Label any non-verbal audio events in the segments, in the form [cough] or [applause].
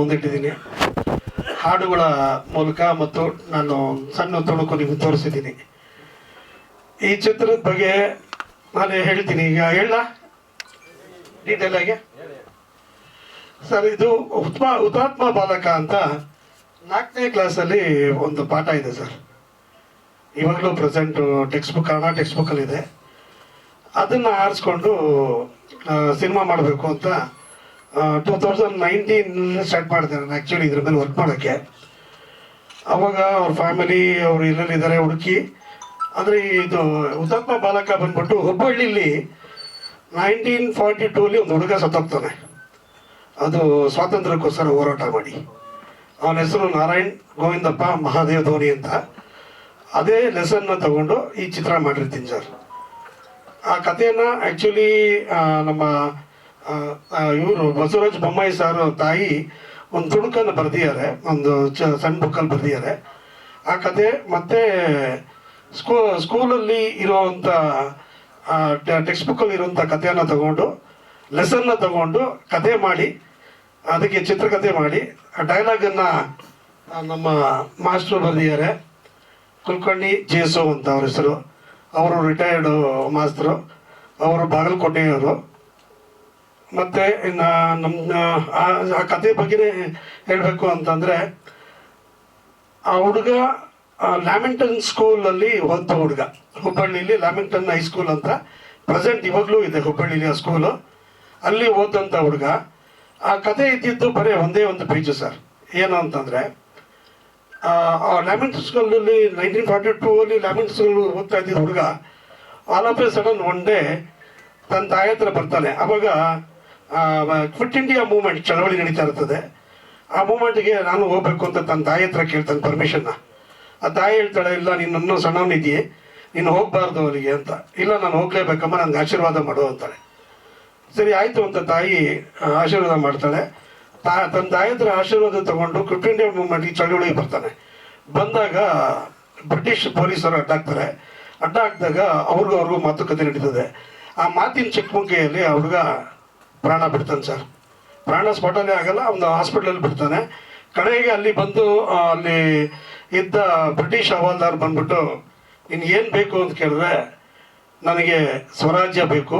ಮುಂದಿಟ್ಟಿದ್ದೀನಿ. ಹಾಡುಗಳ ಮೂಲಕ ಮತ್ತು ನಾನು ಸಣ್ಣ ತುಣುಕು ನಿಮಗೆ ತೋರಿಸಿದ್ದೀನಿ. ಈ ಚಿತ್ರದ ಬಗ್ಗೆ ನಾನು ಹೇಳ್ತೀನಿ. ಈಗ ಹೇಳ. ಡೀಟೇಲ್ ಆಗಿ. ಸರ್, ಇದು ಹುತ್ಮ ಹುತಾತ್ಮ ಬಾಲಕ ಅಂತ ನಾಲ್ಕನೇ ಕ್ಲಾಸಲ್ಲಿ ಒಂದು ಪಾಠ ಇದೆ ಸರ್. ಇವಾಗಲೂ present text book Kannada text ಬುಕ್ಕಲ್ಲಿದೆ ಅದನ್ನು ಆರಿಸ್ಕೊಂಡು ಸಿನಿಮಾ ಮಾಡಬೇಕು ಅಂತ ಟೂ ತೌಸಂಡ್ ನೈನ್ಟೀನ್ ಸ್ಟಾರ್ಟ್ ಮಾಡಿದೆ ನಾನು. ಆ್ಯಕ್ಚುಲಿ ಇದ್ರ ಮೇಲೆ ವರ್ಕ್ ಮಾಡೋಕ್ಕೆ. ಅವಾಗ ಅವ್ರ ಫ್ಯಾಮಿಲಿ ಅವ್ರು ಎಲ್ಲೆಲ್ಲಿದ್ದಾರೆ ಹುಡುಕಿ. ಅಂದರೆ ಇದು ಹುತಾತ್ಮ ಬಾಲಕ ಬಂದ್ಬಿಟ್ಟು ಹುಬ್ಬಳ್ಳಿಲಿ ನೈನ್ಟೀನ್ ಫಾರ್ಟಿ ಟೂಲಿ ಒಂದು ಹುಡುಗ ಸತ್ತೋಗ್ತಾನೆ. ಅದು ಸ್ವಾತಂತ್ರ್ಯಕ್ಕೋಸ್ಕರ ಹೋರಾಟ ಮಾಡಿ. ಅವನ ಹೆಸರು ನಾರಾಯಣ್ ಗೋವಿಂದಪ್ಪ ಮಹಾದೇವ್ ಧೋನಿ ಅಂತ. ಅದೇ ಲೆಸನ್ನ ತಗೊಂಡು ಈ ಚಿತ್ರ ಮಾಡಿರ್ತೀನಿ ಸರ್. ಆ ಕಥೆಯನ್ನು ಆ್ಯಕ್ಚುಲಿ ನಮ್ಮ ಇವರು ಬಸವರಾಜ್ ಬೊಮ್ಮಾಯಿ ಸರ್ ತಾಯಿ ಒಂದು ತುಣುಕನ್ನು ಬರೆದಿದ್ದಾರೆ, ಒಂದು ಚ ಸಣ್ಣ ಬುಕ್ಕಲ್ಲಿ ಬರೆದಿದ್ದಾರೆ. ಆ ಕತೆ ಮತ್ತೆ ಸ್ಕೂ, ಸ್ಕೂಲಲ್ಲಿ ಇರುವಂಥ ಟೆಕ್ಸ್ಟ್ ಬುಕ್ಕಲ್ಲಿ ಇರುವಂಥ ಕಥೆಯನ್ನು ತಗೊಂಡು ಲೆಸನ್ನ ತಗೊಂಡು ಕತೆ ಮಾಡಿ, ಅದಕ್ಕೆ ಚಿತ್ರಕಥೆ ಮಾಡಿ, ಆ ಡೈಲಾಗನ್ನು ನಮ್ಮ ಮಾಸ್ಟ್ರು ಬರೆದಿದ್ದಾರೆ. ಕುಲ್ಕರ್ಣಿ ಜೇಸು ಅಂತ ಅವ್ರ ಹೆಸರು. ಅವರು ರಿಟೈರ್ಡು ಮಾಸ್ತರು ಅವರು ಬಾಗಲಕೋಟೆಯವರು. ಮತ್ತು ನಮ್ಮ ಆ ಕತೆ ಬಗ್ಗೆನೇ ಹೇಳಬೇಕು ಅಂತಂದರೆ, ಆ ಹುಡುಗ ಲ್ಯಾಮಿಂಟನ್ ಸ್ಕೂಲಲ್ಲಿ ಓದ್ತ ಹುಡುಗ. ಹುಬ್ಬಳ್ಳಿಲಿ ಲ್ಯಾಮಿಂಟನ್ ಹೈಸ್ಕೂಲ್ ಅಂತ ಪ್ರೆಸೆಂಟ್ ಇವಾಗಲೂ ಇದೆ ಹುಬ್ಬಳ್ಳಿಲಿ ಆ ಸ್ಕೂಲು. ಅಲ್ಲಿ ಓದಂಥ ಹುಡುಗ. ಆ ಕತೆ ಇದ್ದಿದ್ದು ಬರೀ ಒಂದೇ ಒಂದು ಪೇಜು ಸರ್. ಏನು ಅಂತಂದರೆ ಲ್ಯಾಮಿಂಟನ್ ಸ್ಕೂಲಲ್ಲಿ ನೈನ್ಟೀನ್ ಫಾರ್ಟಿ ಟೂ ಅಲ್ಲಿ ಲ್ಯಾಮಿಂಟನ್ ಸ್ಕೂಲ್ ಓದ್ತಾ ಇದ್ದಿದ್ದ ಹುಡುಗ, all of a sudden one day ತನ್ನ ತಾಯಿ ಬರ್ತಾನೆ. ಅವಾಗ ಕ್ವಿಟ್ ಇಂಡಿಯಾ ಮೂವ್ಮೆಂಟ್ ಚಳವಳಿ ನಡೀತಾ ಇರ್ತದೆ. ಆ ಮೂಮೆಂಟ್ಗೆ ನಾನು ಹೋಗ್ಬೇಕು ಅಂತ ತನ್ನ ತಾಯಿ ಹತ್ರ ಕೇಳ್ತಾನೆ ಪರ್ಮಿಷನ್ನ ಆ ತಾಯಿ ಹೇಳ್ತಾಳೆ, ಇಲ್ಲ ನಿನ್ನನ್ನು ಸಣ್ಣವನಿದೆಯೇ, ನೀನು ಹೋಗಬಾರ್ದು ಅವರಿಗೆ ಅಂತ. ಇಲ್ಲ, ನಾನು ಹೋಗ್ಲೇಬೇಕಮ್ಮ ನನಗೆ ಆಶೀರ್ವಾದ ಮಾಡು ಅಂತಾಳೆ. ಸರಿ, ಆಯಿತು ಅಂತ ತಾಯಿ ಆಶೀರ್ವಾದ ಮಾಡ್ತಾಳೆ. ತಾ, ತನ್ನ ತಾಯಿ ಹತ್ರ ಆಶೀರ್ವಾದ ತಗೊಂಡು ಕ್ವಿಟ್ ಇಂಡಿಯಾ ಮೂವ್ಮೆಂಟ್ಗೆ ಚಳವಳಿಗೆ ಬರ್ತಾನೆ. ಬಂದಾಗ ಬ್ರಿಟಿಷ್ ಪೊಲೀಸರು ಅಡ್ಡಾಕ್ತಾರೆ ಅಡ್ಡ ಹಾಕಿದಾಗ ಅವ್ರಿಗೂ ಅವ್ರಿಗೂ ಮಾತುಕತೆ ನಡೀತದೆ. ಆ ಮಾತಿನ ಆ ಹುಡುಗ ಪ್ರಾಣ ಬಿಡ್ತಾನೆ ಸರ್. ಪ್ರಾಣ ಸ್ಪಾಟಲ್ಲೇ ಆಗಲ್ಲ, ಒಂದು ಹಾಸ್ಪಿಟ್ಲಲ್ಲಿ ಬಿಡ್ತಾನೆ. ಕಡೆಗೆ ಅಲ್ಲಿ ಬಂದು ಅಲ್ಲಿ ಇದ್ದ ಬ್ರಿಟಿಷ್ ಹವಾಲ್ದಾರ್ ಬಂದ್ಬಿಟ್ಟು ಏನು ಬೇಕು ಅಂತ ಕೇಳಿದ್ರೆ, ನನಗೆ ಸ್ವರಾಜ್ಯ ಬೇಕು,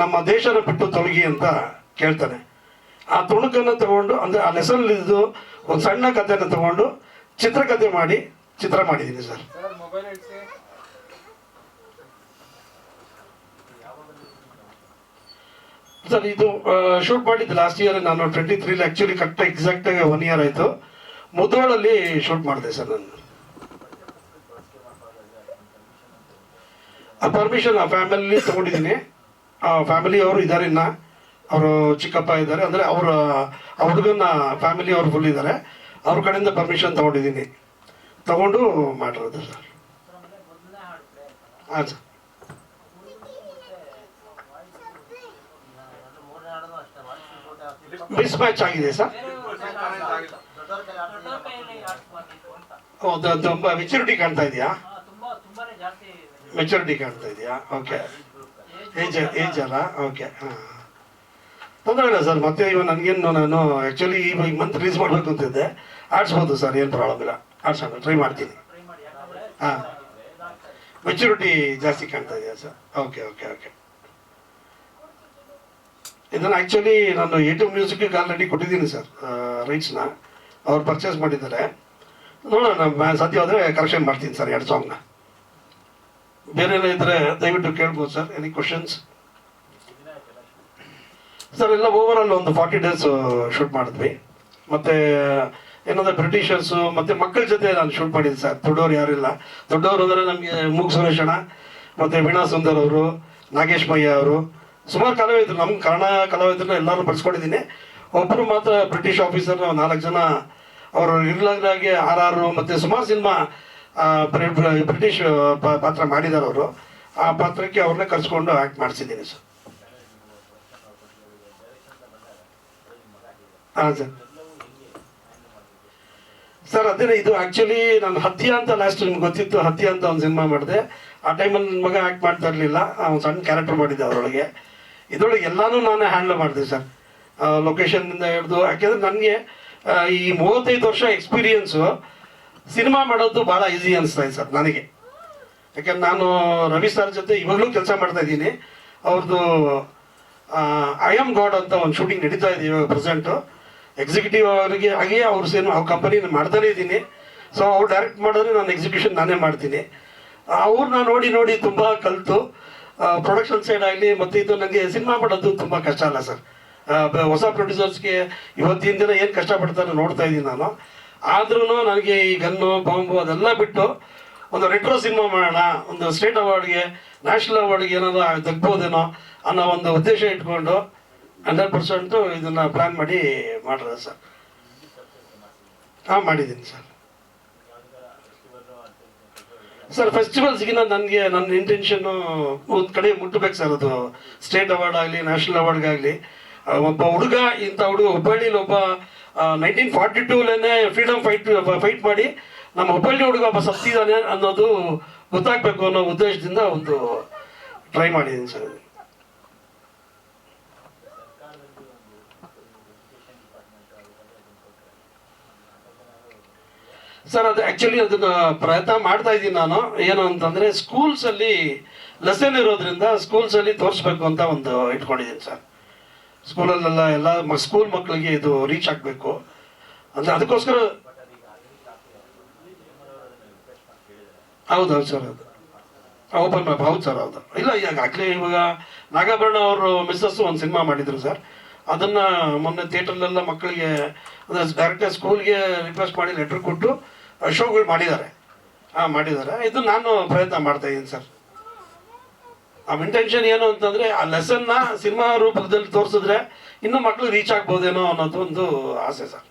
ನಮ್ಮ ದೇಶನ ಬಿಟ್ಟು ತೊಲಗಿ ಅಂತ ಕೇಳ್ತಾನೆ. ಆ ತುಣುಕನ್ನು ತಗೊಂಡು, ಅಂದರೆ ಆ ಲೆಸಲ್ಲಿದ್ದು ಒಂದು ಸಣ್ಣ ಕಥೆನ ತಗೊಂಡು ಚಿತ್ರಕಥೆ ಮಾಡಿ ಚಿತ್ರ ಮಾಡಿದ್ದೀನಿ ಸರ್. ಸರ್, ಇದು ಶೂಟ್ ಮಾಡಿದ್ದು ಲಾಸ್ಟ್ ಇಯರ್ ನಾನು ಟ್ವೆಂಟಿ ತ್ರೀಲಿ ಆ್ಯಕ್ಚುಲಿ ಕರೆಕ್ಟ್ ಎಕ್ಸಾಕ್ಟಾಗಿ ಒನ್ ಇಯರ್ ಆಯಿತು. ಮುದ್ದೋಳಲ್ಲಿ ಶೂಟ್ ಮಾಡಿದೆ ಸರ್ ನಾನು. ಆ ಪರ್ಮಿಷನ್ ಆ ಫ್ಯಾಮಿಲಿ ತಗೊಂಡಿದ್ದೀನಿ. ಆ ಫ್ಯಾಮಿಲಿ ಅವರು ಇದ್ದಾರೆ ಇನ್ನ. ಅವರು ಚಿಕ್ಕಪ್ಪ ಇದ್ದಾರೆ ಅಂದರೆ ಅವರ ಹುಡುಗನ ಫ್ಯಾಮಿಲಿ ಅವರು ಫುಲ್ ಇದ್ದಾರೆ ಅವ್ರ ಕಡೆಯಿಂದ ಪರ್ಮಿಷನ್ ತಗೊಂಡಿದ್ದೀನಿ. ತಗೊಂಡು ಮಾಡಿರೋದು ಸರ್. ಹಾಂ ಸರ್. ಮಿಸ್ ಮ್ಯಾಚ್ ಆಗಿದೆ ಸರ್ ತುಂಬ ಮೆಚುರಿಟಿ ಕಾಣ್ತಾ ಇದೆಯಾ? ಮೆಚುರಿಟಿ ಕಾಣ್ತಾ ಇದೆಯಾ? ಓಕೆ ಏಜ್ ಏಜ್ ಅಲ್ಲ? ಓಕೆ ತೊಂದರೆ ಇಲ್ಲ ಸರ್ ಮತ್ತೆ ಇವಾಗ ನನಗೇನು ನಾನು ಆ್ಯಕ್ಚುಲಿ ಈ ಮಂತ್ ರಿಲೀಸ್ ಮಾಡಬೇಕು ಅಂತಿದ್ದೆ ಆಡಿಸ್ಬೋದು ಸರ್ ಏನು ಪ್ರಾಬ್ಲಮ್ ಇಲ್ಲ. ಆಡ್ಸೋಣ ಟ್ರೈ ಮಾಡ್ತೀನಿ. ಹಾಂ. ಮೆಚುರಿಟಿ ಜಾಸ್ತಿ ಕಾಣ್ತಾ ಇದೆಯಾ ಸರ್ ಓಕೆ ಓಕೆ ಓಕೆ ಇದನ್ನು ಆ್ಯಕ್ಚುಲಿ ನಾನು ಎ ಟು ಮ್ಯೂಸಿಕ್ಗೆ ಆಲ್ರೆಡಿ ಕೊಟ್ಟಿದ್ದೀನಿ ಸರ್ ರೈಟ್ಸ್ನ ಅವ್ರು ಪರ್ಚೇಸ್ ಮಾಡಿದ್ದಾರೆ. ನೋಡೋಣ ಸಾಧ್ಯವಾದರೆ ಕರೆಕ್ಷನ್ ಮಾಡ್ತೀನಿ ಸರ್ ಎರಡು ಸಾಂಗ್ನ ಬೇರೆ ಏನೋ ಇದ್ದರೆ ದಯವಿಟ್ಟು ಕೇಳ್ಬೋದು ಸರ್ ಎನಿ ಕ್ವಶನ್ಸ್ ಸರ್ ಎಲ್ಲ ಓವರ್ ಆಲ್ ಒಂದು ಫಾರ್ಟಿ ಡೇಸ್ ಶೂಟ್ ಮಾಡಿದ್ವಿ. ಮತ್ತು, ಏನಂದ್ರೆ ಬ್ರಿಟಿಷರ್ಸು ಮತ್ತು ಮಕ್ಕಳ ಜೊತೆ ನಾನು ಶೂಟ್ ಮಾಡಿದ್ದೆ ಸರ್ ದೊಡ್ಡವ್ರು ಯಾರಿಲ್ಲ ದೊಡ್ಡವರು ಅಂದರೆ ನಮಗೆ ಮೂಗ್ ಸುರೇಶ್ ಅಣ್ಣ ಮತ್ತು ವೀಣಾ ಸುಂದರ್ ಅವರು, ನಾಗೇಶ್ ಮಯ್ಯ ಅವರು ಸುಮಾರು ಕಲಾವಿದರು ನಮ್ಮ ಕನ್ನಡ ಕಲಾವಿದರನ್ನ ಎಲ್ಲರೂ ಬಳಸ್ಕೊಂಡಿದ್ದೀನಿ ಒಬ್ಬರು ಮಾತ್ರ ಬ್ರಿಟಿಷ್ ಆಫೀಸರ್ ನಾಲ್ಕು ಜನ. ಅವರು ಇರ್ಲಾಗಿ ಆರ್ ಆರ್ ಮತ್ತು ಸುಮಾರು ಸಿನಿಮಾ ಬ್ರಿಟಿಷ್ ಪಾತ್ರ ಮಾಡಿದ್ದಾರೆ ಅವರು. ಆ ಪಾತ್ರಕ್ಕೆ ಅವ್ರನ್ನೇ ಕರೆಸ್ಕೊಂಡು ಆ್ಯಕ್ಟ್ ಮಾಡಿಸಿದ್ದೀನಿ, ಸರ್. ಹಾಂ, ಸರ್. ಸರ್, ಅದೇ ಇದು ಆ್ಯಕ್ಚುಲಿ ನಾನು ಹತ್ಯೆ ಅಂತ ಲಾಸ್ಟ್ ನಿಮ್ಗೆ ಗೊತ್ತಿತ್ತು, ಹತ್ಯೆ ಅಂತ ಒಂದು ಸಿನಿಮಾ ಮಾಡಿದೆ. ಆ ಟೈಮಲ್ಲಿ ನನ್ನ ಮಗ ಆ್ಯಕ್ಟ್ ಮಾಡ್ತಾ ಇರಲಿಲ್ಲ. ಅವ್ನು ಸಣ್ಣ ಕ್ಯಾರೆಕ್ಟರ್ ಮಾಡಿದ್ದೆ ಅದರೊಳಗೆ ಇದರೊಳಗೆ ಎಲ್ಲಾನು ನಾನೇ ಹ್ಯಾಂಡಲ್ ಮಾಡಿದೆ ಸರ್ ಲೊಕೇಶನ್ನಿಂದ ಹಿಡಿದು, ಯಾಕೆಂದರೆ ನನಗೆ ಈ ಮೂವತ್ತೈದು ವರ್ಷ ಎಕ್ಸ್ಪೀರಿಯನ್ಸು ಸಿನಿಮಾ ಮಾಡೋದು ಭಾಳ ಈಸಿ ಅನಿಸ್ತಾ ಇದೆ ಸರ್ ನನಗೆ. ಯಾಕಂದ್ರೆ ನಾನು ರವಿ ಸರ್ ಜೊತೆ ಇವಾಗಲೂ ಕೆಲಸ ಮಾಡ್ತಾ ಇದ್ದೀನಿ. ಅವ್ರದ್ದು ಐ ಆಮ್ ಗಾಡ್ ಅಂತ ಒಂದು ಶೂಟಿಂಗ್ ನಡೀತಾ ಇದೆ ಇವಾಗ ಪ್ರೆಸೆಂಟು ಎಕ್ಸಿಕ್ಯೂಟಿವ್ ಅವರಿಗೆ ಹಾಗೆ ಅವ್ರ ಸಿನಿಮಾ ಅವ್ರ ಕಂಪನಿ ಮಾಡ್ತಾನೇ ಇದ್ದೀನಿ. ಸೊ ಅವ್ರು ಡೈರೆಕ್ಟ್ ಮಾಡಿದ್ರೆ ನಾನು ಎಕ್ಸಿಕ್ಯೂಷನ್ ನಾನೇ ಮಾಡ್ತೀನಿ. ಅವ್ರನ್ನ ನೋಡಿ ನೋಡಿ ತುಂಬ ಕಲಿತು. ಪ್ರೊಡಕ್ಷನ್ ಸೈಡ್ ಆಗಲಿ, ಮತ್ತೆ ಇದು ನನಗೆ ಸಿನಿಮಾ ಮಾಡೋದು ತುಂಬ ಕಷ್ಟ ಅಲ್ಲ ಸರ್ ಹೊಸ ಪ್ರೊಡ್ಯೂಸರ್ಸ್ಗೆ ಇವತ್ತಿನ ದಿನ ಏನು ಕಷ್ಟಪಡ್ತಾರೆ ನೋಡ್ತಾ ಇದ್ದೀನಿ ನಾನು. ಆದ್ರೂ ನನಗೆ ಈ ಗನ್ನು, ಬಾಂಬು ಅದೆಲ್ಲ ಬಿಟ್ಟು ಒಂದು ರೆಟ್ರೋ ಸಿನಿಮಾ ಮಾಡೋಣ, ಒಂದು ಸ್ಟೇಟ್ ಅವಾರ್ಡ್ಗೆ ನ್ಯಾಷನಲ್ ಅವಾರ್ಡ್ಗೆ ಏನಾದ್ರು ತಗ್ಬೋದೇನೋ ಅನ್ನೋ ಒಂದು ಉದ್ದೇಶ ಇಟ್ಕೊಂಡು ಹಂಡ್ರೆಡ್ ಪರ್ಸೆಂಟು ಇದನ್ನು ಪ್ಲ್ಯಾನ್ ಮಾಡಿ ಮಾಡಿರೋದು ಸರ್ ಹಾಂ ಮಾಡಿದ್ದೀನಿ ಸರ್ ಸರ್ ಫೆಸ್ಟಿವಲ್ಸ್ಗಿನ ನನಗೆ ನನ್ನ ಇಂಟೆನ್ಷನ್ನು ಒಂದು ಕಡೆ ಮುಟ್ಟಬೇಕು ಸರ್ ಅದು. ಸ್ಟೇಟ್ ಅವಾರ್ಡ್ ಆಗಲಿ ನ್ಯಾಷನಲ್ ಅವಾರ್ಡ್ಗಾಗಲಿ ಒಬ್ಬ ಹುಡುಗ, ಇಂಥ ಹುಡುಗ ಹುಬ್ಬಳ್ಳಿಲಿ ಒಬ್ಬ ನೈನ್ಟೀನ್ ಫಾರ್ಟಿ ಟೂಲೇನೆ ಫ್ರೀಡಮ್ ಫೈಟ್ ಫೈಟ್ ಮಾಡಿ ನಮ್ಮ ಹುಬ್ಬಳ್ಳಿ ಹುಡುಗ ಒಬ್ಬ ಸತ್ತಿದ್ದಾನೆ ಅನ್ನೋದು ಗೊತ್ತಾಗಬೇಕು ಅನ್ನೋ ಉದ್ದೇಶದಿಂದ ಒಂದು ಟ್ರೈ ಮಾಡಿದ್ದೀನಿ ಸರ್. ಸರ್ ಅದು ಆ್ಯಕ್ಚುಲಿ ಅದನ್ನ ಪ್ರಯತ್ನ ಮಾಡ್ತಾ ಇದ್ದೀನಿ ನಾನು. ಏನು ಅಂತಂದರೆ ಸ್ಕೂಲ್ಸಲ್ಲಿ ಲೆಸನ್ ಇರೋದ್ರಿಂದ ಸ್ಕೂಲ್ಸಲ್ಲಿ ತೋರಿಸ್ಬೇಕು ಅಂತ ಒಂದು ಇಟ್ಕೊಂಡಿದ್ದೀನಿ ಸರ್ ಸ್ಕೂಲಲ್ಲೆಲ್ಲ ಎಲ್ಲ ಸ್ಕೂಲ್ ಮಕ್ಕಳಿಗೆ ಇದು ರೀಚ್ ಆಗಬೇಕು. ಅಂದರೆ ಅದಕ್ಕೋಸ್ಕರ ಹೌದೌದು ಸರ್ ಅದು ಓಪನ್ ಮ್ಯಾಪ್ ಹೌದು ಸರ್ ಹೌದು. ಇಲ್ಲ, ಈಗ ಈಗಾಗಲೇ ಇವಾಗ ನಾಗಾಭರಣ ಅವರು ಮಿಸ್ಸಸ್ ಒಂದು ಸಿನಿಮಾ ಮಾಡಿದ್ರು ಸರ್ ಅದನ್ನು ಮೊನ್ನೆ ಥಿಯೇಟ್ರಲ್ಲೆಲ್ಲ ಮಕ್ಕಳಿಗೆ ಅಂದರೆ ಡೈರೆಕ್ಟಾಗಿ ಸ್ಕೂಲ್ಗೆ ರಿಕ್ವೆಸ್ಟ್ ಮಾಡಿ ಲೆಟ್ರ್ ಕೊಟ್ಟು ಶೋಗಳು ಮಾಡಿದ್ದಾರೆ. ಹಾಂ, ಮಾಡಿದ್ದಾರೆ. ಇದು ನಾನು ಪ್ರಯತ್ನ ಮಾಡ್ತಾ ಇದ್ದೀನಿ, ಸರ್. ನಮ್ಮ ಇಂಟೆನ್ಷನ್ ಏನು ಅಂತಂದರೆ, ಆ ಲೆಸನ್ನ ಸಿನಿಮಾ ರೂಪದಲ್ಲಿ ತೋರಿಸಿದ್ರೆ ಇನ್ನೂ ಮಕ್ಕಳು ರೀಚ್ ಆಗ್ಬೋದೇನೋ ಅನ್ನೋದು ಒಂದು ಆಸೆ, ಸರ್.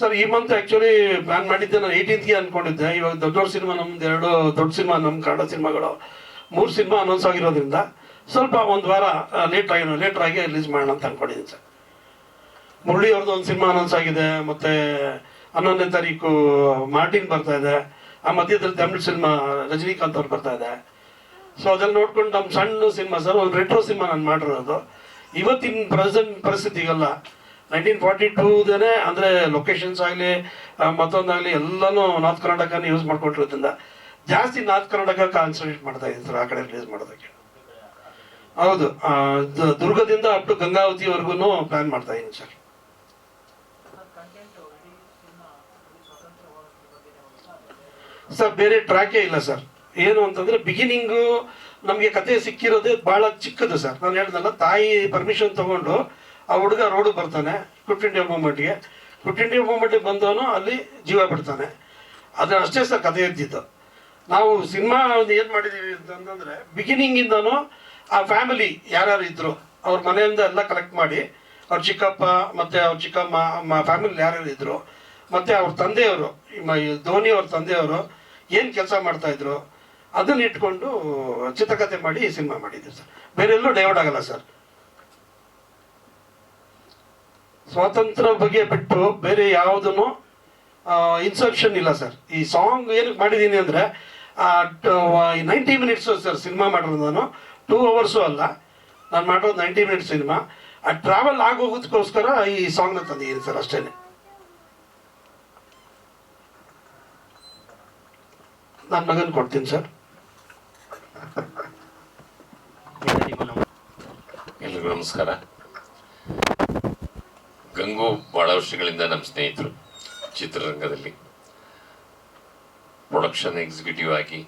ಸರ್, ಈ ಮಂತ್ ಆ್ಯಕ್ಚುಲಿ ಪ್ಲಾನ್ ಮಾಡಿದ್ದೆ, ನಾನು ಏಯ್ಟೀನ್ತ್ಗೆ ಅಂದ್ಕೊಂಡಿದ್ದೆ ಇವಾಗ ದೊಡ್ಡ ದೊಡ್ಡ ಸಿನಿಮಾ ನಮ್ದು ಎರಡು ದೊಡ್ಡ ಸಿನಿಮಾ ನಮ್ಮ ಕನ್ನಡ ಸಿನಿಮಾಗಳು ಮೂರು ಸಿನಿಮಾ ಅನೌನ್ಸ್ ಆಗಿರೋದ್ರಿಂದ ಸ್ವಲ್ಪ ಒಂದು ವಾರ ಲೇಟ್ ಆಗಿ ಲೇಟ್ರಾಗಿ ರಿಲೀಸ್ ಮಾಡೋಣ ಅಂತ ಅಂದ್ಕೊಂಡಿದ್ದೀನಿ ಸರ್. ಮುರಳಿ ಅವ್ರದ್ದು ಒಂದು ಸಿನಿಮಾ ಅನೌನ್ಸ್ ಆಗಿದೆ, ಮತ್ತು ಹನ್ನೊಂದನೇ ತಾರೀಕು ಮಾರ್ಟಿನ್ ಬರ್ತಾ ಇದೆ. ಆ ಮಧ್ಯದಲ್ಲಿ ತಮಿಳು ಸಿನಿಮಾ ರಜನಿಕಾಂತ್ ಅವ್ರು ಬರ್ತಾ ಇದೆ. ಸೊ ಅದನ್ನ ನೋಡ್ಕೊಂಡು ನಮ್ಮ ಸಣ್ಣ ಸಿನಿಮಾ ಸರ್, ಒಂದು ರೆಟ್ರೋ ಸಿನಿಮಾ ನಾನು ಮಾಡಿರೋದು. ಇವತ್ತಿನ ಪ್ರೆಸೆಂಟ್ ಪರಿಸ್ಥಿತಿಗಲ್ಲ. ನೈನ್ಟೀನ್ ಫಾರ್ಟಿ ಟೂದೇ ಅಂದರೆ ಲೊಕೇಶನ್ಸ್ ಆಗಲಿ ಮತ್ತೊಂದಾಗಲಿ ಎಲ್ಲನೂ ನಾರ್ತ್ ಕರ್ನಾಟಕನ ಯೂಸ್ ಮಾಡ್ಕೊಂಡಿರೋದ್ರಿಂದ ಜಾಸ್ತಿ ನಾರ್ತ್ ಕರ್ನಾಟಕ ಕಾನ್ಸಂಟ್ರೇಟ್ ಮಾಡ್ತಾ ಇದ್ದೀನಿ ಸರ್, ಆ ಕಡೆ ರಿಲೀಸ್ ಮಾಡೋದಕ್ಕೆ. ಹೌದು ದುರ್ಗದಿಂದ ಅಪ್ ಟು ಗಂಗಾವತಿವರೆಗೂ ಪ್ಲಾನ್ ಮಾಡ್ತಾ ಇದ್ದೀನಿ ಸರ್. ಸರ್, ಬೇರೆ ಟ್ರ್ಯಾಕೇ ಇಲ್ಲ ಸರ್. ಏನು ಅಂತಂದ್ರೆ ಬಿಗಿನಿಂಗು ನಮಗೆ ಕತೆ ಸಿಕ್ಕಿರೋದೇ ಬಹಳ ಚಿಕ್ಕದು ಸರ್. ನಾನು ಹೇಳ್ದಲ್ಲ, ತಾಯಿ ಪರ್ಮಿಷನ್ ತಗೊಂಡು ಆ ಹುಡುಗ ರೋಡ್ ಬರ್ತಾನೆ ಕ್ವಿಟ್ ಇಂಡಿಯಾ ಮೂಮೆಂಟ್ಗೆ ಕ್ವಿಟ್ ಇಂಡಿಯಾ ಮೂಮೆಂಟ್ಗೆ ಬಂದವನು ಅಲ್ಲಿ ಜೀವ ಬಿಡ್ತಾನೆ. ಅದ್ರ ಅಷ್ಟೇ ಸರ್ ಕತೆ ಇದ್ದಿದ್ದು ನಾವು ಸಿನಿಮಾ ಒಂದು ಏನು ಮಾಡಿದ್ದೀವಿ ಅಂತಂದ್ರೆ ಬಿಗಿನಿಂಗಿಂದನೂ ಆ ಫ್ಯಾಮಿಲಿ ಯಾರ್ಯಾರು ಇದ್ರು, ಅವ್ರ ಮನೆಯಿಂದ ಎಲ್ಲ ಕಲೆಕ್ಟ್ ಮಾಡಿ, ಅವ್ರ ಚಿಕ್ಕಪ್ಪ ಮತ್ತೆ ಅವ್ರ ಚಿಕ್ಕಮ್ಮ ಫ್ಯಾಮಿಲಿ ಯಾರ್ಯಾರು ಇದ್ರು ಮತ್ತೆ ಅವ್ರ ತಂದೆಯವರು ಧೋನಿ ಅವ್ರ ತಂದೆಯವರು ಏನು ಕೆಲಸ ಮಾಡ್ತಾ ಇದ್ರು, ಅದನ್ನ ಇಟ್ಕೊಂಡು ಚಿತ್ರಕಥೆ ಮಾಡಿ ಸಿನಿಮಾ ಮಾಡಿದ್ರು ಸರ್. ಬೇರೆ ಎಲ್ಲೂ ಡೈವರ್ಟ್ ಆಗಲ್ಲ ಸರ್. ಸ್ವಾತಂತ್ರ್ಯ ಬಗ್ಗೆ ಬಿಟ್ಟು ಬೇರೆ ಯಾವುದನ್ನು ಇನ್ಸರ್ಷನ್ ಇಲ್ಲ ಸರ್. ಈ ಸಾಂಗ್ ಏನಕ್ಕೆ ಮಾಡಿದ್ದೀನಿ ಅಂದರೆ ನೈಂಟಿ ಮಿನಿಟ್ಸು ಸರ್ ಸಿನಿಮಾ ಮಾಡಿರೋದು ನಾನು ಟೂ ಅವರ್ಸು ಅಲ್ಲ. ನಾನು ಮಾಡೋದು ನೈಂಟಿ ಮಿನಿಟ್ಸ್ ಸಿನಿಮಾ. ಆ ಟ್ರಾವೆಲ್ ಆಗೋಗೋದಕ್ಕೋಸ್ಕರ ಈ ಸಾಂಗ್ನ ತಂದಿದ್ದೀನಿ ಸರ್ ಅಷ್ಟೇ ನನ್ನ ಮಗನ್ ಕೊಡ್ತೀನಿ ಸರ್. ಎಲ್ರಿಗೂ ನಮಸ್ಕಾರ. ಗಂಗು ಬಹಳ ವರ್ಷಗಳಿಂದ ನಮ್ಮ ಸ್ನೇಹಿತರು ಚಿತ್ರರಂಗದಲ್ಲಿ. ಪ್ರೊಡಕ್ಷನ್ ಎಕ್ಸಿಕ್ಯೂಟಿವ್ ಆಗಿ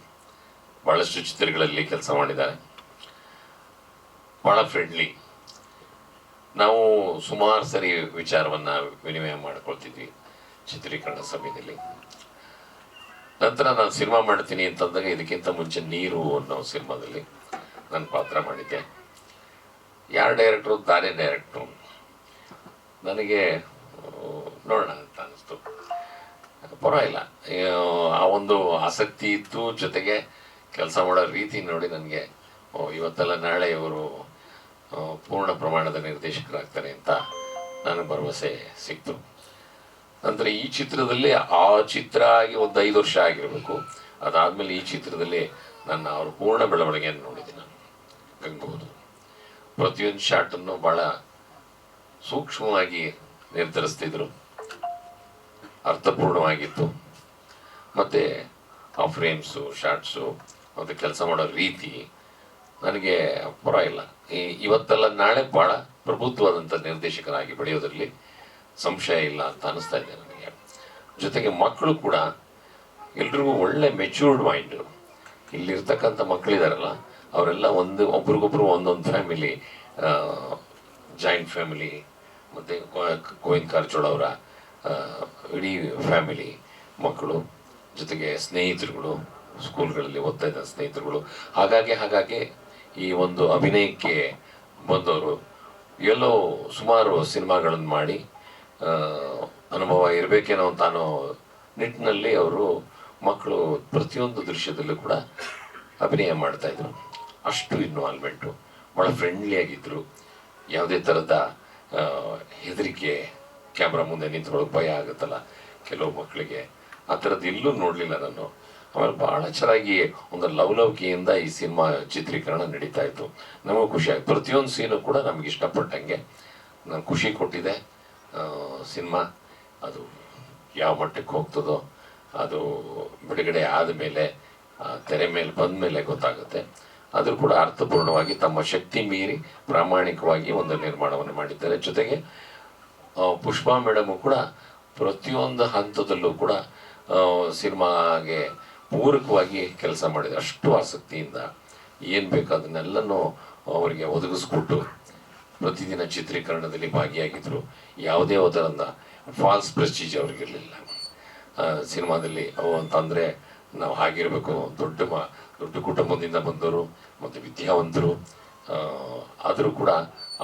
ಬಹಳಷ್ಟು ಚಿತ್ರಗಳಲ್ಲಿ ಕೆಲಸ ಮಾಡಿದ್ದಾರೆ. ಬಹಳ ಫ್ರೆಂಡ್ಲಿ ನಾವು ಸುಮಾರು ಸರಿ ವಿಚಾರವನ್ನು ವಿನಿಮಯ ಮಾಡ್ಕೊಳ್ತಿದ್ವಿ ಚಿತ್ರೀಕರಣ ಸಮಯದಲ್ಲಿ ನಂತರ ನಾನು ಸಿನಿಮಾ ಮಾಡ್ತೀನಿ ಅಂತಂದಾಗ ಇದಕ್ಕಿಂತ ಮುಂಚೆ ನೀರು ಅನ್ನೋ ಸಿನಿಮಾದಲ್ಲಿ ನಾನು ಪಾತ್ರ ಮಾಡಿದ್ದೆ. ಯಾರು ಡೈರೆಕ್ಟ್ರು ತಾನೇ ಡೈರೆಕ್ಟ್ರು ನನಗೆ ನೋಡೋಣ ಅಂತ ಅನಿಸ್ತು ಪರವಾಗಿಲ್ಲ. ಆ, ಒಂದು ಆಸಕ್ತಿ ಇತ್ತು ಜೊತೆಗೆ ಕೆಲಸ ಮಾಡೋ ರೀತಿ ನೋಡಿ ನನಗೆ ಇವತ್ತೆಲ್ಲ ನಾಳೆ ಇವರು ಪೂರ್ಣ ಪ್ರಮಾಣದ ನಿರ್ದೇಶಕರಾಗ್ತಾರೆ ಅಂತ ನನಗೆ ಭರವಸೆ ಸಿಕ್ತು. ನಂತರ ಈ ಚಿತ್ರದಲ್ಲಿ ಆ ಚಿತ್ರ ಆಗಿ ಒಂದು ಐದು ವರ್ಷ ಆಗಿರಬೇಕು. ಅದಾದ್ಮೇಲೆ ಈ ಚಿತ್ರದಲ್ಲಿ ನನ್ನ ಅವ್ರ ಪೂರ್ಣ ಬೆಳವಣಿಗೆಯನ್ನು ನೋಡಿದೆ ನಾನು. ಗಂಗೋದು ಪ್ರತಿಯೊಂದು ಶಾಟನ್ನು ಬಹಳ ಸೂಕ್ಷ್ಮವಾಗಿ ನಿರ್ಧರಿಸ್ತಿದ್ರು. ಅರ್ಥಪೂರ್ಣವಾಗಿತ್ತು. ಮತ್ತು ಆ ಫ್ರೇಮ್ಸು ಶಾರ್ಟ್ಸು ಮತ್ತು ಕೆಲಸ ಮಾಡೋ ರೀತಿ ನನಗೆ ಪರವಾಗಿಲ್ಲ ಈ ಇವತ್ತೆಲ್ಲ ನಾಳೆ ಭಾಳ ಪ್ರಬುದ್ಧವಾದಂಥ ನಿರ್ದೇಶಕರಾಗಿ ಬೆಳೆಯೋದ್ರಲ್ಲಿ ಸಂಶಯ ಇಲ್ಲ ಅಂತ ಅನಿಸ್ತಾ ಇದೆ ನನಗೆ. ಜೊತೆಗೆ ಮಕ್ಕಳು ಕೂಡ ಎಲ್ರಿಗೂ ಒಳ್ಳೆ ಮೆಚ್ಯೂರ್ಡ್ ಮೈಂಡು ಇಲ್ಲಿರ್ತಕ್ಕಂಥ ಮಕ್ಕಳಿದಾರಲ್ಲ, ಅವರೆಲ್ಲ ಒಂದು, ಒಬ್ರಿಗೊಬ್ರು ಒಂದೊಂದು ಫ್ಯಾಮಿಲಿ ಜಾಯಿಂಟ್ ಫ್ಯಾಮಿಲಿ ಮತ್ತು ಗೋವಿಂದ ಕಾರಜೋಳ ಅವರ ಇಡೀ ಫ್ಯಾಮಿಲಿ ಮಕ್ಕಳು, ಜೊತೆಗೆ ಸ್ನೇಹಿತರುಗಳು ಸ್ಕೂಲ್ಗಳಲ್ಲಿ ಓದ್ತಾ ಇದ್ದ ಸ್ನೇಹಿತರುಗಳು. ಹಾಗಾಗಿ ಹಾಗಾಗಿ ಈ ಒಂದು ಅಭಿನಯಕ್ಕೆ ಬಂದವರು ಎಲ್ಲೋ ಸುಮಾರು ಸಿನಿಮಾಗಳನ್ನು ಮಾಡಿ ಅನುಭವ ಇರಬೇಕೇನೋ ಅಂತ ಅನ್ನೋ ನಿಟ್ಟಿನಲ್ಲಿ ಅವರು ಮಕ್ಕಳು ಪ್ರತಿಯೊಂದು ದೃಶ್ಯದಲ್ಲೂ ಕೂಡ ಅಭಿನಯ ಮಾಡ್ತಾ ಇದ್ರು. ಅಷ್ಟು ಇನ್ವಾಲ್ವ್ಮೆಂಟು ಭಾಳ ಫ್ರೆಂಡ್ಲಿ ಆಗಿದ್ರು. ಯಾವುದೇ ಥರದ ಹೆದರಿಕೆ ಕ್ಯಾಮ್ರಾ ಮುಂದೆ ನಿಂತ್ಕೊಳ್ಳೋಕೆ ಭಯ ಆಗುತ್ತಲ್ಲ ಕೆಲವು ಮಕ್ಕಳಿಗೆ. ಆ ಥರದ್ದು ಇಲ್ಲೂ ನೋಡಲಿಲ್ಲ ನಾನು. ಆಮೇಲೆ ಭಾಳ ಚೆನ್ನಾಗಿ ಒಂದು ಲವ್ ಲವ್ಕಿಯಿಂದ ಈ ಸಿನಿಮಾ ಚಿತ್ರೀಕರಣ ನಡೀತಾ ಇತ್ತು. ನಮಗೂ ಖುಷಿ ಆಯ್ತು ಪ್ರತಿಯೊಂದು ಸೀನು ಕೂಡ ನಮ್ಗೆ ಇಷ್ಟಪಟ್ಟಂಗೆ. ನಂಗೆ ಖುಷಿ ಕೊಟ್ಟಿದೆ. ಸಿನಿಮಾ ಅದು ಯಾವ ಮಟ್ಟಕ್ಕೆ ಹೋಗ್ತದೋ ಅದು ಬಿಡುಗಡೆ ಆದಮೇಲೆ ತೆರೆ ಮೇಲೆ ಬಂದ ಮೇಲೆ ಗೊತ್ತಾಗುತ್ತೆ. ಆದರೂ ಕೂಡ ಅರ್ಥಪೂರ್ಣವಾಗಿ ತಮ್ಮ ಶಕ್ತಿ ಮೀರಿ ಪ್ರಾಮಾಣಿಕವಾಗಿ ಒಂದು ನಿರ್ಮಾಣವನ್ನು ಮಾಡಿದ್ದಾರೆ. ಜೊತೆಗೆ ಪುಷ್ಪಾ ಮೇಡಮು ಕೂಡ ಪ್ರತಿಯೊಂದು ಹಂತದಲ್ಲೂ ಕೂಡ ಸಿನಿಮಾಗೆ ಪೂರಕವಾಗಿ ಕೆಲಸ ಮಾಡಿದೆ. ಅಷ್ಟು ಆಸಕ್ತಿಯಿಂದ ಏನು ಬೇಕು ಅದನ್ನೆಲ್ಲನೂ ಅವರಿಗೆ ಒದಗಿಸ್ಕೊಟ್ಟು ಪ್ರತಿದಿನ ಚಿತ್ರೀಕರಣದಲ್ಲಿ ಭಾಗಿಯಾಗಿದ್ದರು ಯಾವುದೇ ಥರದ ಫಾಲ್ಸ್ ಪ್ರೆಸ್ಟೀಜ್ ಅವ್ರಿಗಿರಲಿಲ್ಲ. ಸಿನಿಮಾದಲ್ಲಿ ಅವು ಅಂತಂದರೆ ನಾವು ಹಾಗಿರಬೇಕು, ದೊಡ್ಡ ಮ, ದೊಡ್ಡ ಕುಟುಂಬದಿಂದ ಬಂದವರು ಮತ್ತು ವಿದ್ಯಾವಂತರು. ಆದರೂ ಕೂಡ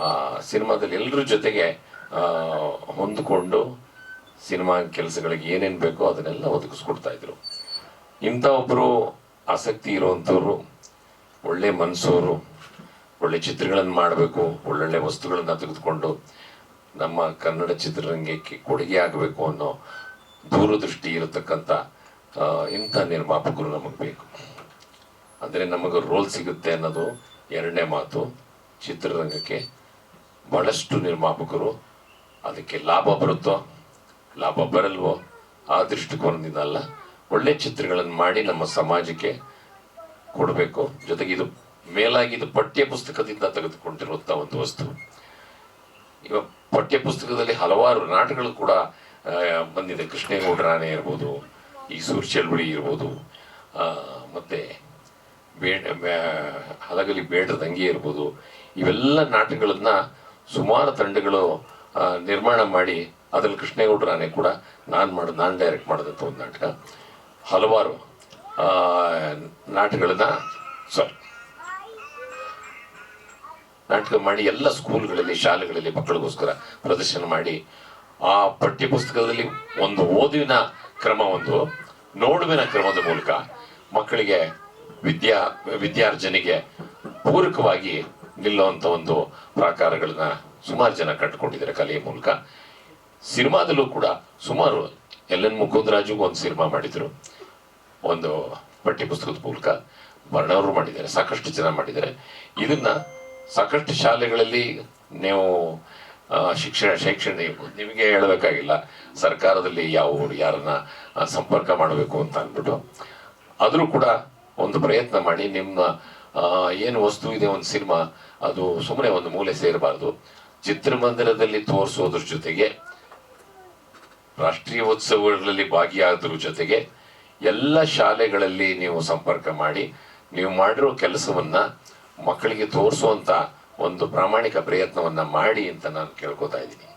ಆ ಸಿನಿಮಾದಲ್ಲಿ ಎಲ್ಲರ ಜೊತೆಗೆ ಹೊಂದಿಕೊಂಡು ಸಿನಿಮಾ ಕೆಲಸಗಳಿಗೆ ಏನೇನು ಬೇಕೋ ಅದನ್ನೆಲ್ಲ ಒದಗಿಸ್ಕೊಡ್ತಾ ಇದ್ರು. ಇಂಥ ಒಬ್ಬರು ಆಸಕ್ತಿ ಇರುವಂಥವ್ರು, ಒಳ್ಳೆ ಮನಸ್ಸವರು ಒಳ್ಳೆ ಚಿತ್ರಗಳನ್ನು ಮಾಡಬೇಕು, ಒಳ್ಳೊಳ್ಳೆ ವಸ್ತುಗಳನ್ನು ತೆಗೆದುಕೊಂಡು ನಮ್ಮ ಕನ್ನಡ ಚಿತ್ರರಂಗಕ್ಕೆ ಕೊಡುಗೆ ಆಗಬೇಕು ಅನ್ನೋ ದೂರದೃಷ್ಟಿ ಇರತಕ್ಕಂಥ ಇಂಥ ನಿರ್ಮಾಪಕರು ನಮಗೆ ಬೇಕು. ಅಂದರೆ ನಮಗೆ ರೋಲ್ ಸಿಗುತ್ತೆ ಅನ್ನೋದು ಎರಡನೇ ಮಾತು. ಚಿತ್ರರಂಗಕ್ಕೆ ಬಹಳಷ್ಟು ನಿರ್ಮಾಪಕರು ಅದಕ್ಕೆ ಲಾಭ ಬರುತ್ತೋ, ಲಾಭ ಬರಲ್ವೋ ಆ ದೃಷ್ಟಿಕೋನದಿಂದ ಅಲ್ಲ ಒಳ್ಳೆ ಚಿತ್ರಗಳನ್ನು ಮಾಡಿ ನಮ್ಮ ಸಮಾಜಕ್ಕೆ ಕೊಡಬೇಕು. ಜೊತೆಗೆ ಇದು ಮೇಲಾಗಿ ಇದು ಪಠ್ಯ ಪುಸ್ತಕದಿಂದ ತೆಗೆದುಕೊಂಡಿರುವಂಥ ಒಂದು ವಸ್ತು. ಇವ ಪಠ್ಯ ಪುಸ್ತಕದಲ್ಲಿ ಹಲವಾರು ನಾಟಕಗಳು ಕೂಡ ಬಂದಿದೆ. ಕೃಷ್ಣೇಗೌಡರಾಣೆ ಇರ್ಬೋದು, ಈ ಸೂರ್ ಚಳವಳಿ ಇರ್ಬೋದು ಮತ್ತೆ ಬೇಡ ಹಲಗಲಿ ಬೇಡದ ತಂಗಿ ಇರ್ಬೋದು. ಇವೆಲ್ಲ ನಾಟಕಗಳನ್ನ ಸುಮಾರು ತಂಡಗಳು ನಿರ್ಮಾಣ ಮಾಡಿ ಅದರಲ್ಲಿ ಕೃಷ್ಣೇಗೌಡರ ಆನೆ ಕೂಡ ನಾನು ಮಾಡ, ನಾನು ಡೈರೆಕ್ಟ್ ಮಾಡಿದಂಥ ಒಂದು ನಾಟಕ. ಹಲವಾರು ನಾಟಕಗಳನ್ನ, ಸಾರಿ ನಾಟಕ ಮಾಡಿ ಎಲ್ಲ ಸ್ಕೂಲ್ಗಳಲ್ಲಿ, ಶಾಲೆಗಳಲ್ಲಿ ಮಕ್ಕಳಿಗೋಸ್ಕರ ಪ್ರದರ್ಶನ ಮಾಡಿ, ಆ ಪಠ್ಯ ಪುಸ್ತಕದಲ್ಲಿ ಒಂದು ಓದುವಿನ ಕ್ರಮ ಒಂದು, ನೋಡುವಿನ ಕ್ರಮದ ಮೂಲಕ ಮಕ್ಕಳಿಗೆ ವಿದ್ಯಾ, ವಿದ್ಯಾರ್ಜನೆಗೆ ಪೂರಕವಾಗಿ ನಿಲ್ಲುವಂತ ಒಂದು ಪ್ರಾಕಾರಗಳನ್ನ ಸುಮಾರು ಜನ ಕಟ್ಕೊಂಡಿದ್ದಾರೆ ಕಲೆಯ ಮೂಲಕ. ಸಿನಿಮಾದಲ್ಲೂ ಕೂಡ ಸುಮಾರು ಎಲ್ ಎನ್ ಮುಕುಂದರಾಜುಗೂ ಒಂದು ಸಿನಿಮಾ ಮಾಡಿದ್ರು. ಒಂದು ಪಠ್ಯಪುಸ್ತಕದ ಮೂಲಕ ವರ್ಣವರು ಮಾಡಿದ್ದಾರೆ, ಸಾಕಷ್ಟು ಜನ ಮಾಡಿದ್ದಾರೆ. ಇದನ್ನ ಸಾಕಷ್ಟು ಶಾಲೆಗಳಲ್ಲಿ ನೀವು ಶಿಕ್ಷಣ, ಶೈಕ್ಷಣಿಕ, ನಿಮಗೆ ಹೇಳಬೇಕಾಗಿಲ್ಲ, ಸರ್ಕಾರದಲ್ಲಿ ಯಾವ ಯಾರನ್ನ ಸಂಪರ್ಕ ಮಾಡಬೇಕು ಅಂತ ಅಂದ್ಬಿಟ್ಟು. ಆದರೂ ಕೂಡ ಒಂದು ಪ್ರಯತ್ನ ಮಾಡಿ ನಿಮ್ಮ ಏನು ವಸ್ತು ಇದೆ, ಒಂದು ಸಿನಿಮಾ, ಅದು ಸುಮ್ಮನೆ ಒಂದು ಮೂಲೆ ಸೇರಬಾರ್ದು. ಚಿತ್ರಮಂದಿರದಲ್ಲಿ ತೋರಿಸೋದ್ರ ಜೊತೆಗೆ ರಾಷ್ಟ್ರೀಯ ಉತ್ಸವಗಳಲ್ಲಿ ಭಾಗಿಯಾದ್ರ ಜೊತೆಗೆ ಎಲ್ಲ ಶಾಲೆಗಳಲ್ಲಿ ನೀವು ಸಂಪರ್ಕ ಮಾಡಿ, ನೀವು ಮಾಡಿರೋ ಕೆಲಸವನ್ನ ಮಕ್ಕಳಿಗೆ ತೋರಿಸುವಂತ ಒಂದು ಪ್ರಾಮಾಣಿಕ ಪ್ರಯತ್ನವನ್ನ ಮಾಡಿ ಅಂತ ನಾನು ಕೇಳ್ಕೊತಾ ಇದ್ದೀನಿ.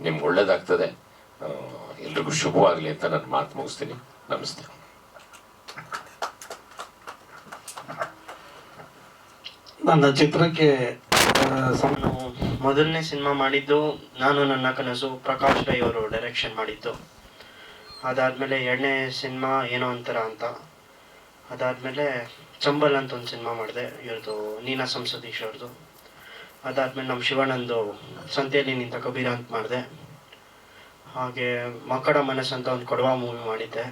ನಿಮ್ಗೆ ಒಳ್ಳೇದಾಗ್ತದೆ. ಎಲ್ರಿಗೂ ಶುಭವಾಗಲಿ ಅಂತ ನಾನು ಮಾತು ಮುಗಿಸ್ತೀನಿ. ನಮಸ್ತೆ. ನನ್ನ ಚಿತ್ರಕ್ಕೆ ಮೊದಲನೇ ಸಿನಿಮಾ ಮಾಡಿದ್ದು ನಾನು, ನನ್ನ ಕನಸು ಪ್ರಕಾಶ್ ರೈ ಅವರು ಡೈರೆಕ್ಷನ್ ಮಾಡಿದ್ದು. ಅದಾದ್ಮೇಲೆ ಎರಡನೇ ಸಿನಿಮಾ ಏನೋ ಅಂತಾರ ಅಂತ. ಅದಾದಮೇಲೆ ಚಂಬಲ್ ಅಂತ ಒಂದು ಸಿನಿಮಾ ಮಾಡಿದೆ ಇವ್ರದ್ದು ನೀನಾ ಸಂಸದೀಶ್ ಅವ್ರದ್ದು ಅದಾದಮೇಲೆ ನಮ್ಮ ಶಿವಣ್ಣಂದು ಸಂತೆಯಲ್ಲಿ ನಿಂತ ಕಬೀರ ಅಂತ ಮಾಡಿದೆ. ಹಾಗೆ ಮಕ್ಕಳ ಮನಸ್ಸು ಅಂತ ಒಂದು ಕೊಡವಾ ಮೂವಿ ಮಾಡಿದ್ದೆ.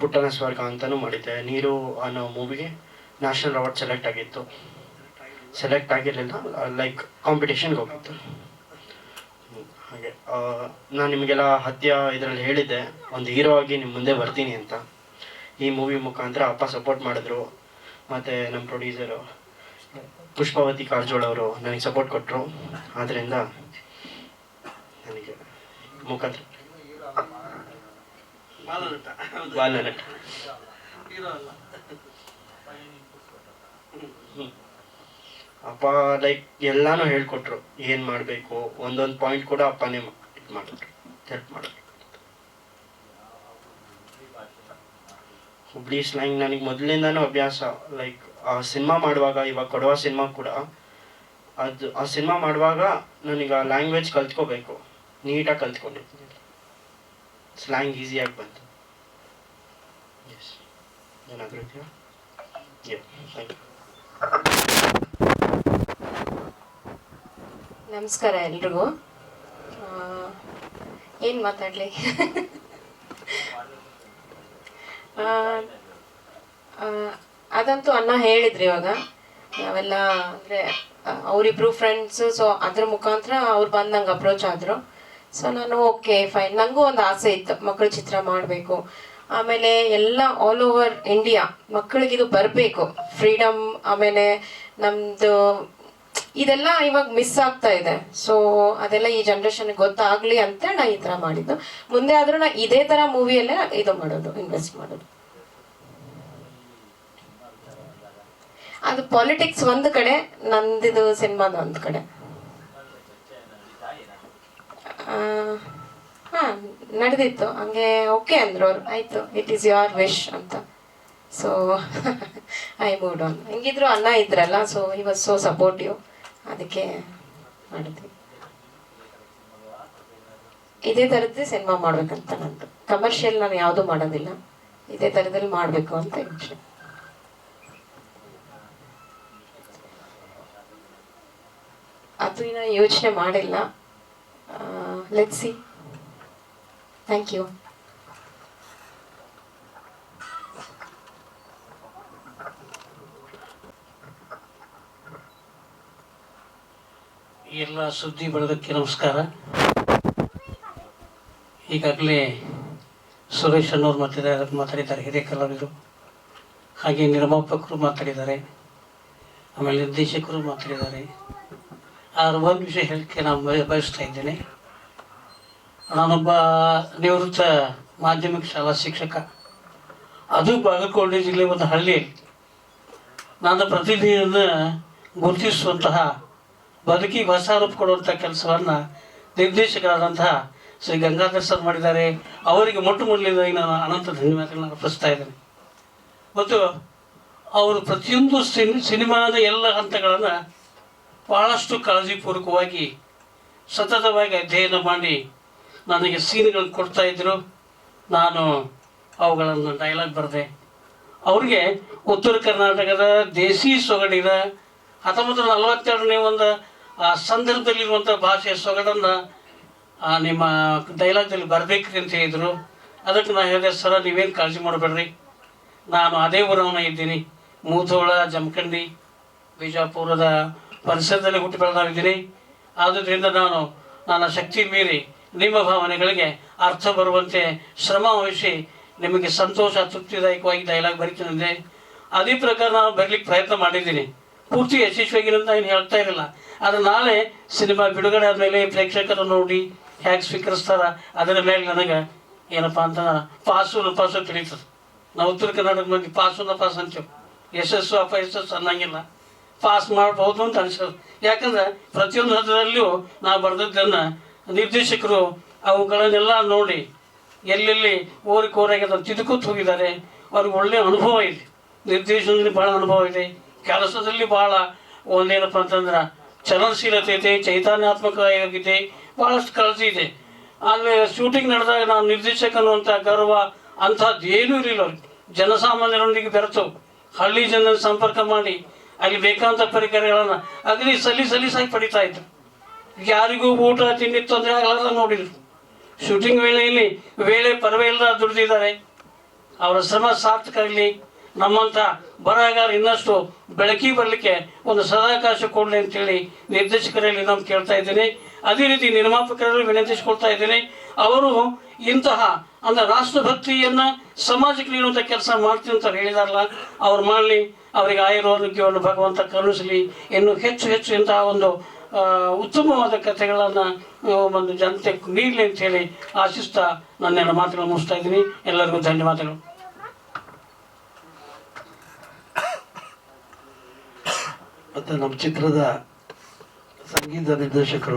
ಪುಟ್ಟನ ಸ್ವರ್ಗ ಅಂತಲೂ ಮಾಡಿದ್ದೆ. ನೀರು ಅನ್ನೋ ಮೂವಿಗೆ ನ್ಯಾಷನಲ್ ಅವಾರ್ಡ್ ಸೆಲೆಕ್ಟ್ ಆಗಿತ್ತು. ಸೆಲೆಕ್ಟ್ ಆಗಿರಲಿಲ್ಲ ಲೈಕ್ ಕಾಂಪಿಟೇಷನ್ಗೆ ಹೋಗಿತ್ತು. ಹಾಗೆ ನಾನು ನಿಮಗೆಲ್ಲ ಹತ್ಯ ಇದರಲ್ಲಿ ಹೇಳಿದ್ದೆ, ಒಂದು ಹೀರೋ ಆಗಿ ನಿಮ್ಮ ಮುಂದೆ ಬರ್ತೀನಿ ಅಂತ. ಈ ಮೂವಿ ಮುಖಾಂತರ ಅಪ್ಪ ಸಪೋರ್ಟ್ ಮಾಡಿದ್ರು. ಮತ್ತು ನಮ್ಮ ಪ್ರೊಡ್ಯೂಸರು ಪುಷ್ಪಾವತಿ ಕಾರಜೋಳ ಅವರು ನನಗೆ ಸಪೋರ್ಟ್ ಕೊಟ್ಟರು ಆದ್ದರಿಂದ ನನಗೆ ಮುಖಾಂತರ ಬಾಲನಟ. ಅಪ್ಪ ಲೈಕ್ ಎಲ್ಲಾನು ಹೇಳ್ಕೊಟ್ರು. ಏನು ಮಾಡಬೇಕು? ಒಂದೊಂದು ಪಾಯಿಂಟ್ ಕೂಡ ಅಪ್ಪನೇ ಇದು ಮಾಡಿದ್ರು ಹೆಲ್ಪ್ ಮಾಡಿದ್ರು ಹುಬ್ಳಿ ಸ್ಲ್ಯಾಂಗ್ ನನಗೆ ಮೊದಲಿಂದನೂ ಅಭ್ಯಾಸ ಲೈಕ್ ಆ ಸಿನಿಮಾ ಮಾಡುವಾಗ, ಇವಾಗ ಕೊಡುವ ಸಿನಿಮಾ ಕೂಡ, ಅದು, ಆ ಸಿನಿಮಾ ಮಾಡುವಾಗ ನನಗೆ ಆ ಲ್ಯಾಂಗ್ವೇಜ್ ಕಲ್ತ್ಕೋಬೇಕು. ನೀಟಾಗಿ ಕಲ್ತ್ಕೊಂಡಿದ್ದೀನಿ ಸ್ಲ್ಯಾಂಗ್ ಈಸಿಯಾಗಿ ಬಂತು. ಎಸ್ ಏನಾದರೂ ಇದೆಯಾ? ಥ್ಯಾಂಕ್ ಯು ನಮಸ್ಕಾರ ಎಲ್ರಿಗೂ. ಏನು ಮಾತಾಡಲಿ? [laughs] ಅದಂತೂ ಅನ್ನ ಹೇಳಿದ್ರಿ ಇವಾಗ. ನಾವೆಲ್ಲ ಅಂದರೆ ಅವರಿಬ್ರು ಫ್ರೆಂಡ್ಸು ಸೊ ಅದ್ರ ಮುಖಾಂತರ ಅವ್ರು ಬಂದು ನಂಗೆ ಅಪ್ರೋಚ್ ಆದರು. ಸೊ ನಾನು ಓಕೆ ಫೈನ್ ನನಗೂ ಒಂದು ಆಸೆ ಇತ್ತು ಮಕ್ಕಳ ಚಿತ್ರ ಮಾಡಬೇಕು. ಆಮೇಲೆ ಎಲ್ಲ ಆಲ್ ಓವರ್ ಇಂಡಿಯಾ ಮಕ್ಕಳಿಗಿದು ಬರಬೇಕು. ಫ್ರೀಡಮ್ ಆಮೇಲೆ ನಮ್ಮದು ಇದೆಲ್ಲ ಇವಾಗ ಮಿಸ್ ಆಗ್ತಾ ಇದೆ. ಸೊ ಅದೆಲ್ಲ ಈ ಜನ್ರೇಷನ್ ಗೊತ್ತಾಗ್ಲಿ ಅಂತ ನಾ ಈ ತರ ಮಾಡಿದ್ದು. ಮುಂದೆ ಆದ್ರೂ ನಾ ಇದೇ ತರ ಮೂವಿಯಲ್ಲೇ ಇದು ಮಾಡೋದು ಇನ್ವೆಸ್ಟ್ ಮಾಡೋದು. ಅದು ಪಾಲಿಟಿಕ್ಸ್ ಒಂದು ಕಡೆ, ನಂದಿದು ಸಿನಿಮಾದ ಒಂದು ಕಡೆ. ಹಾ, ನಡೆದಿತ್ತು. ಹಂಗೆ ಓಕೆ ಅಂದ್ರು ಅವ್ರು ಆಯ್ತು ಇಟ್ ಈಸ್ ಯುವರ್ ವಿಶ್ ಅಂತ. ಸೊ ಐ ಮೂಡ್ ಆನ್ ಹೆಂಗಿದ್ರು ಅಣ್ಣ ಇದ್ರಲ್ಲ so he was so supportive ಅದಕ್ಕೆ ಮಾಡಿದ್ವಿ. ಇದೇ ಥರದ್ದು ಸಿನಿಮಾ ಮಾಡ್ಬೇಕಂತ ನಂದು. ಕಮರ್ಷಿಯಲ್ ನಾನು ಯಾವುದೂ ಮಾಡೋದಿಲ್ಲ. ಇದೇ ಥರದಲ್ಲಿ ಮಾಡಬೇಕು ಅಂತ ಯೋಚನೆ ಅದು ಇನ್ನು ಯೋಚನೆ ಮಾಡಿಲ್ಲ. ಲೆಟ್ ಸಿ ಥ್ಯಾಂಕ್ ಯು ಎಲ್ಲ ಸುದ್ದಿ ಬಳಗಕ್ಕೆ ನಮಸ್ಕಾರ. ಈಗಾಗಲೇ ಸುರೇಶ್ ಅನ್ನೋರು ಮಾತಾಡಿದ್ದಾರೆ ಮಾತಾಡಿದ್ದಾರೆ, ಹಿರಿಯ ಕಲಾವಿದರು. ಹಾಗೆ ನಿರ್ಮಾಪಕರು ಮಾತಾಡಿದ್ದಾರೆ, ಆಮೇಲೆ ನಿರ್ದೇಶಕರು ಮಾತಾಡಿದ್ದಾರೆ. ಆ ಒಂದು ವಿಷಯ ಹೇಳಕ್ಕೆ ನಾನು ಬಯ- ಬಯಸ್ತಾ ಇದ್ದೇನೆ. ನಾನೊಬ್ಬ ನಿವೃತ್ತ ಮಾಧ್ಯಮಿಕ ಶಾಲಾ ಶಿಕ್ಷಕ. ಅದು ಬಾಗಲಕೋಟೆ ಜಿಲ್ಲೆ ಒಂದು ಹಳ್ಳಿ ನಾನು ಪ್ರತಿನಿಧಿಯನ್ನು ಗುರುತಿಸುವಂತಹ ಬದುಕಿಗೆ ಹೊಸ ರೂಪ ಕೊಡುವಂಥ ಕೆಲಸವನ್ನು ನಿರ್ದೇಶಕರಾದಂತಹ ಶ್ರೀ ಗಂಗಾಧರ್ ಸರ್ ಮಾಡಿದ್ದಾರೆ. ಅವರಿಗೆ ಮೊಟ್ಟ ಮೊದಲನೇದಾಗಿ ನಾನು ಅನಂತ ಧನ್ಯವಾದಗಳನ್ನ ಅರ್ಪಿಸ್ತಾ ಇದ್ದೇನೆ. ಮತ್ತು ಅವರು ಪ್ರತಿಯೊಂದು ಸಿನಿ, ಸಿನಿಮಾದ ಎಲ್ಲ ಹಂತಗಳನ್ನು ಭಾಳಷ್ಟು ಕಾಳಜಿಪೂರ್ವಕವಾಗಿ, ಸತತವಾಗಿ ಅಧ್ಯಯನ ಮಾಡಿ ನನಗೆ ಸೀನ್ಗಳನ್ನು ಕೊಡ್ತಾ ಇದ್ದರು ನಾನು ಅವುಗಳನ್ನು ಡೈಲಾಗ್ ಬರೆದೆ. ಅವ್ರಿಗೆ ಉತ್ತರ ಕರ್ನಾಟಕದ ದೇಸಿ ಸೊಗಡಿನ ಹತ್ತೊಂಬತ್ತು ನಲವತ್ತೆರಡನೇ ಒಂದು ಆ ಸಂದರ್ಭದಲ್ಲಿರುವಂಥ ಭಾಷೆಯ ಸೊಗಡನ್ನು ನಿಮ್ಮ ಡೈಲಾಗ್ದಲ್ಲಿ ಬರಬೇಕ್ರಿ ಅಂತ ಹೇಳಿದರು. ಅದಕ್ಕೆ ನಾನು ಹೇಳಿದೆ, ಸರ, ನೀವೇನು ಕಾಳಜಿ ಮಾಡಬೇಡ್ರಿ. ನಾನು ಅದೇ ಊರವನ ಇದ್ದೀನಿ. ಮೂತೋಳ ಜಮಖಂಡಿ, ಬಿಜಾಪುರದ ಪರಿಸರದಲ್ಲಿ ಹುಟ್ಟಿ ಬೆಳೆದಾಗಿದ್ದೀನಿ. ಆದ್ದರಿಂದ ನಾನು, ನನ್ನ ಶಕ್ತಿ ಮೀರಿ ನಿಮ್ಮ ಭಾವನೆಗಳಿಗೆ ಅರ್ಥ ಬರುವಂತೆ ಶ್ರಮ ವಹಿಸಿ ನಿಮಗೆ ಸಂತೋಷ, ತೃಪ್ತಿದಾಯಕವಾಗಿ ಡೈಲಾಗ್ ಬರೀತಿದ್ದೆ ಅದೇ ಪ್ರಕಾರ ನಾನು ಬರಲಿಕ್ಕೆ ಪ್ರಯತ್ನ ಮಾಡಿದ್ದೀನಿ. ಪೂರ್ತಿ ಯಶಸ್ವಿಯಾಗಿ ಅಂತ ಏನು ಹೇಳ್ತಾ ಇರಲಿಲ್ಲ ಆದರೆ ನಾಳೆ ಸಿನಿಮಾ ಬಿಡುಗಡೆ ಆದಮೇಲೆ ಪ್ರೇಕ್ಷಕರು ನೋಡಿ ಹೇಗೆ ಸ್ವೀಕರಿಸ್ತಾರ, ಅದರ ಮೇಲೆ ನನಗೆ ಏನಪ್ಪ ಅಂತ ಪಾಸು ನಪಾಸು ತಿಳಿತದೆ. ನಾವು ಉತ್ತರ ಕರ್ನಾಟಕ ಮಂದಿ ಪಾಸು ಪಾಸ್ ಅಂತೀವಿ. ಯಶಸ್ಸು ಅಪ ಯಶಸ್ಸು ಅನ್ನಂಗಿಲ್ಲ. ಪಾಸ್ ಮಾಡ್ಬೋದು ಅಂತ ಅನಿಸೋದು. ಯಾಕಂದ್ರೆ ಪ್ರತಿಯೊಂದು ಹಂತದಲ್ಲಿಯೂ ನಾವು ಬರೆದದ್ದನ್ನು ನಿರ್ದೇಶಕರು ಅವುಗಳನ್ನೆಲ್ಲ ನೋಡಿ ಎಲ್ಲೆಲ್ಲಿ ಓರಿ ಕೋರಾಗ್ಯದ ತಿದ್ದುಕೊತ್ತು ಹೋಗಿದ್ದಾರೆ. ಅವ್ರಿಗೆ ಒಳ್ಳೆಯ ಅನುಭವ ಇದೆ. ನಿರ್ದೇಶನದಲ್ಲಿ ಭಾಳ ಅನುಭವ ಇದೆ. ಕೆಲಸದಲ್ಲಿ ಭಾಳ ಒಂದೇನಪ್ಪ ಅಂತಂದ್ರೆ ಚಲನಶೀಲತೆ ಐತೆ ಚೈತನ್ಯಾತ್ಮಕ ಆಗಿದೆ ಭಾಳಷ್ಟು ಕಳಸಿ ಇದೆ ಅಲ್ಲಿ ಶೂಟಿಂಗ್ ನಡೆದಾಗ ನಾವು ನಿರ್ದೇಶಕ ಅನ್ನುವಂಥ ಗರ್ವ ಅಂಥದ್ದು ಏನೂ ಇರಲಿಲ್ಲ ಅವ್ರಿಗೆ. ಜನಸಾಮಾನ್ಯರೊಂದಿಗೆ ಬೆರೆತು, ಹಳ್ಳಿ ಜನರ ಸಂಪರ್ಕ ಮಾಡಿ, ಅಲ್ಲಿ ಬೇಕಾದಂಥ ಪರಿಕರಗಳನ್ನು ಅಗದಿ ಸಲಿ ಸಲೀಸಾಗಿ ಪಡಿತಾ ಇದ್ರು. ಯಾರಿಗೂ ಊಟ, ತಿಂಡಿ ತೊಂದರೆ ಆಗಲ್ಲ ನೋಡಿದ್ರು. ಶೂಟಿಂಗ್ ವೇಳೆಯಲ್ಲಿ, ವೇಳೆ ಪರವೇ ಇಲ್ಲದ ದುಡಿದಿದ್ದಾರೆ. ಅವರ ಶ್ರಮ ಸಾರ್ಥಕ ಆಗಲಿ ನಮ್ಮಂಥ ಬರಹಗಾರ ಇನ್ನಷ್ಟು ಬೆಳಕಿ ಬರಲಿಕ್ಕೆ ಒಂದು ಸದಾವಕಾಶ ಕೊಡಲಿ ಅಂತೇಳಿ ನಿರ್ದೇಶಕರಲ್ಲಿ ನಾನು ಕೇಳ್ತಾ ಇದ್ದೀನಿ. ಅದೇ ರೀತಿ ನಿರ್ಮಾಪಕರಲ್ಲಿ ವಿನಂತಿಸಿಕೊಳ್ತಾ ಇದ್ದೀನಿ. ಅವರು ಇಂತಹ ಅಂದ್ರೆ ರಾಷ್ಟ್ರಭಕ್ತಿಯನ್ನು ಸಮಾಜಕ್ಕೆ ನೀಡುವಂಥ ಕೆಲಸ ಮಾಡ್ತೀನಿ ಅಂತ ಹೇಳಿದಾರಲ್ಲ, ಅವ್ರು ಮಾಡಲಿ, ಅವರಿಗೆ ಆಯುರ್ವೇದವನ್ನು ಭಗವಂತ ಕರುಣಿಸಲಿ. ಇನ್ನು ಹೆಚ್ಚು ಹೆಚ್ಚು ಇಂತಹ ಒಂದು ಉತ್ತಮವಾದ ಕಥೆಗಳನ್ನು ಒಂದು ಜನತೆ ನೀಡಲಿ ಅಂತ ಹೇಳಿ ಆಶಿಸ್ತಾ ನನ್ನೆಲ್ಲ ಮಾತುಗಳು ಮುಗಿಸ್ತಾ ಇದ್ದೀನಿ. ಎಲ್ಲರಿಗೂ ಧನ್ಯವಾದಗಳು. ಮತ್ತು ನಮ್ಮ ಚಿತ್ರದ ಸಂಗೀತ ನಿರ್ದೇಶಕರು